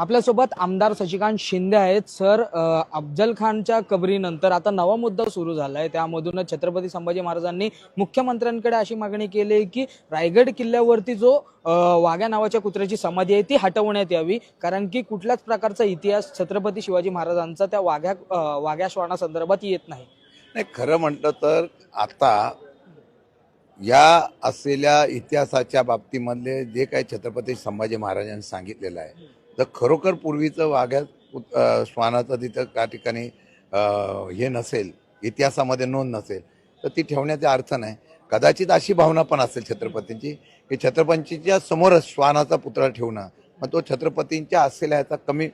आपल्यासोबत आमदार शशिकांत शिंदे आहेत. सर अफजल खानच्या कबरीनंतर आता नवा मुद्दा सुरू झालाय. त्यामधूनच छत्रपती संभाजी महाराजांनी मुख्यमंत्र्यांकडे अशी मागणी केली आहे की रायगड किल्ल्यावरती जो वाघ्या नावाच्या कुत्र्याची समाधी आहे ती हटवण्यात यावी. कारण की कुठल्याच प्रकारचा इतिहास छत्रपती शिवाजी महाराजांचा त्या वाघ्या वाघ्या श्वानासंदर्भात येत नाही. नाही खरं म्हटलं तर आता या असलेल्या इतिहासाच्या बाबतीमधले जे काही छत्रपती संभाजी महाराजांनी सांगितलेलं आहे तर खरोखर पूर्वीचं वाघ्या श्वानाचं तिथं त्या ठिकाणी हे नसेल इतिहासामध्ये नोंद नसेल तर ती ठेवण्याचा अर्थ नाही. कदाचित अशी भावना पण असेल छत्रपतींची की छत्रपतींच्या समोरच श्वानाचा पुतळा ठेवणं मग तो छत्रपतींच्या असलेल्या ह्याचा कमी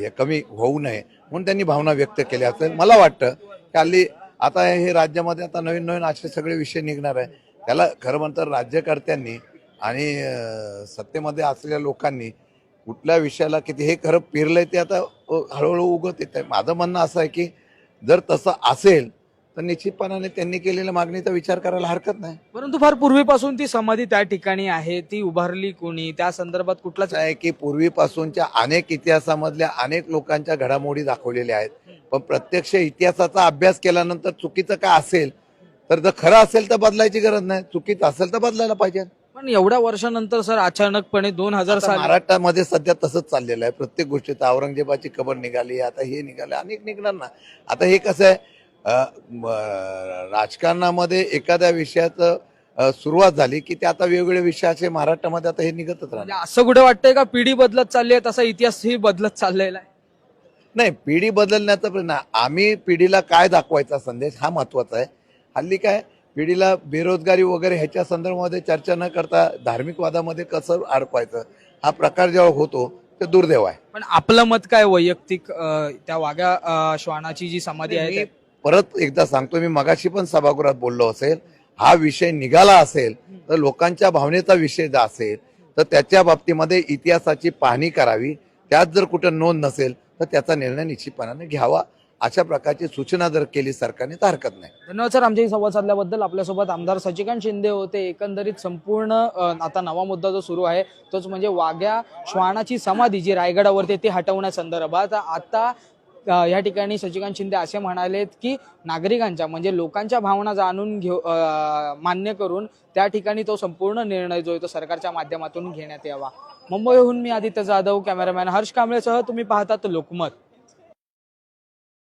हे कमी होऊ नये म्हणून त्यांनी भावना व्यक्त केल्या. असेल मला वाटतं की हल्ली आता हे राज्यामध्ये आता नवीन नवीन असे सगळे विषय निघणार आहे. त्याला खरं म्हणतात राज्यकर्त्यांनी आणि सत्तेमध्ये असलेल्या लोकांनी कुठल्या विषयाला किती हे खरं पेरलंय ते आता हळूहळू उगत येत आहे माझं म्हणणं असं आहे की जर तसं असेल तर निश्चितपणाने त्यांनी केलेल्या मागणीचा विचार करायला हरकत नाही. परंतु फार पूर्वीपासून ती समाधी त्या ठिकाणी आहे ती उभारली कोणी त्या संदर्भात कुठलाच आहे की पूर्वीपासूनच्या अनेक इतिहासामधल्या अनेक लोकांच्या घडामोडी दाखवलेल्या आहेत. पण प्रत्यक्ष इतिहासाचा अभ्यास केल्यानंतर चुकीचं काय असेल तर जर खरं असेल तर बदलायची गरज नाही. चुकीचं असेल तर बदलायला पाहिजे. पण एवढ्या वर्षानंतर सर अचानकपणे दोन हजार आता साली महाराष्ट्रामध्ये सध्या तसंच चाललेलं आहे. प्रत्येक गोष्टीत औरंगजेबाची खबर निघाली आता हे निघाले अनेक निघणार ना. आता हे कसं आहे अं, म, राजकारणामध्ये एखाद्या विषयाचं अं, सुरुवात झाली की ते आता वेगवेगळे विषयाचे महाराष्ट्रामध्ये आता हे निघतच राहणार. म्हणजे असं कुठे वाटतंय का पिढी बदलत चालली आहे तसा इतिहासही बदलत चाललेला आहे? नाही पिढी बदलण्याचा प्रश्न. आम्ही पिढीला काय दाखवायचा संदेश हा महत्त्वाचा आहे. हल्ली काय पिढीला बेरोजगारी वगैरे ह्याच्या संदर्भामध्ये चर्चा न करता धार्मिक वादामध्ये कसं अडकवायचं हा प्रकार जेव्हा होतो ते दुर्दैव आहे. पण आपलं मत काय वैयक्तिक त्या वाघ्या श्वानाची जी समाधी आहे परत एकदा सांगतो मी मगाशी पण सभागृहात बोललो असेल हा विषय निघाला असेल तर लोकांच्या भावनेचा विषय जर असेल तर त्याच्या बाबतीमध्ये इतिहासाची पाहणी करावी. त्यात जर कुठं नोंद नसेल तर त्याचा निर्णय निश्चितपणाने घ्यावा. अशा प्रकारची सूचना जर केली सरकारने तर हरकत नाही. धन्यवाद सर. आमच्याशी संवाद साधल्याबद्दल आपल्यासोबत आमदार सचिकांत शिंदे होते. एकंदरीत संपूर्ण आता नवा मुद्दा जो सुरू आहे तोच म्हणजे वाघ्या श्वानाची समाधी जी रायगडावरती ती हटवण्यासंदर्भात. आता या ठिकाणी सचिकांत शिंदे असे म्हणालेत की नागरिकांच्या म्हणजे लोकांच्या भावना जाणून घेऊ मान्य करून त्या ठिकाणी तो संपूर्ण निर्णय जो आहे तो सरकारच्या माध्यमातून घेण्यात यावा. मुंबईहून मी आदित्य जाधव कॅमेरामॅन हर्ष कांबळेसह तुम्ही पाहतात लोकमत.